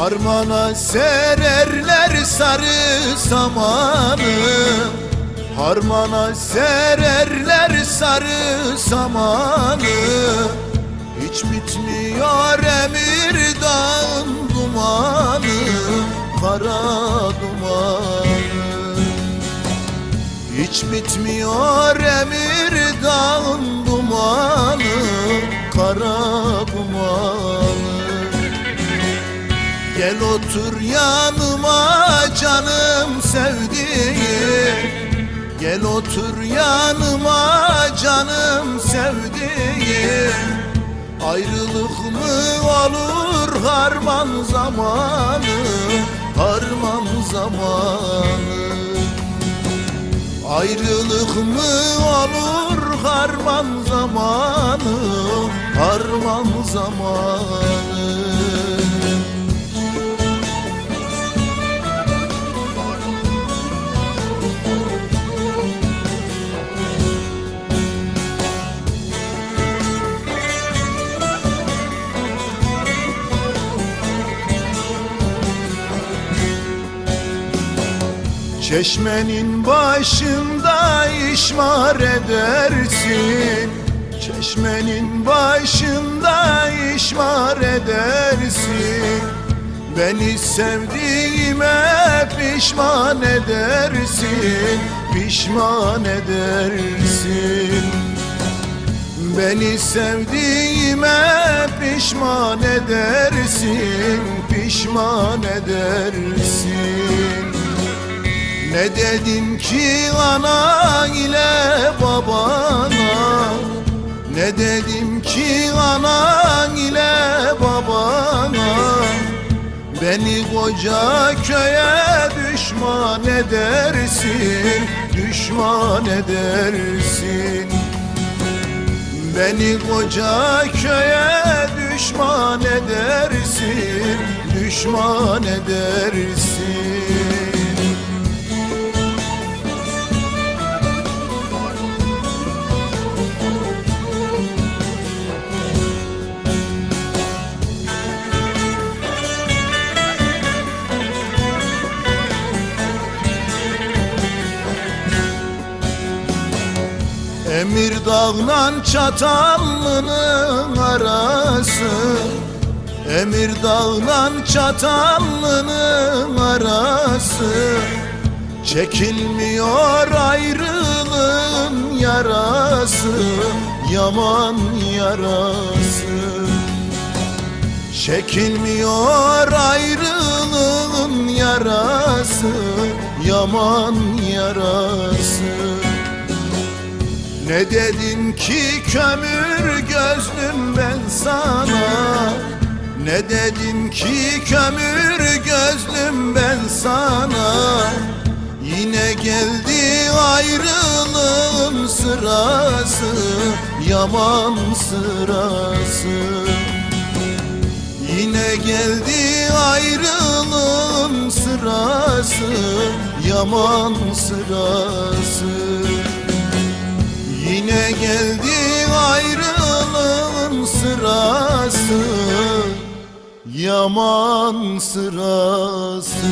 Harmana sererler sarı samanı. Harmana sererler sarı samanı. Hiç bitmiyor emir dağın dumanı. Kara dumanı. Hiç bitmiyor emir dağın dumanı. Kara Gel otur yanıma canım sevdiğim. Gel otur yanıma canım sevdiğim. Ayrılık mı olur harman zamanı? Harman zamanı. Ayrılık mı olur harman zamanı? Harman zamanı Çeşmenin başında işmar edersin. Çeşmenin başında işmar edersin. Beni sevdiğime pişman edersin Pişman edersin. Beni sevdiğime pişman edersin Pişman edersin ne dedim ki ana ile babana? Ne dedim ki ana ile babana? Beni koca köye düşman edersin Düşman edersin. Beni koca köye düşman edersin Düşman edersin Emir dağla çatalının arası. Emir dağla çatalının arası. Çekilmiyor ayrılığın yarası. Yaman yarası. Çekilmiyor ayrılığın yarası. Yaman yarası ne dedin ki kömür gözlüm ben sana? Ne dedin ki kömür gözlüm ben sana? Yine geldi ayrılığın sırası Yaman sırası. Yine geldi ayrılığın sırası Yaman sırası Yine geldi ayrılığın sırası. Yaman sırası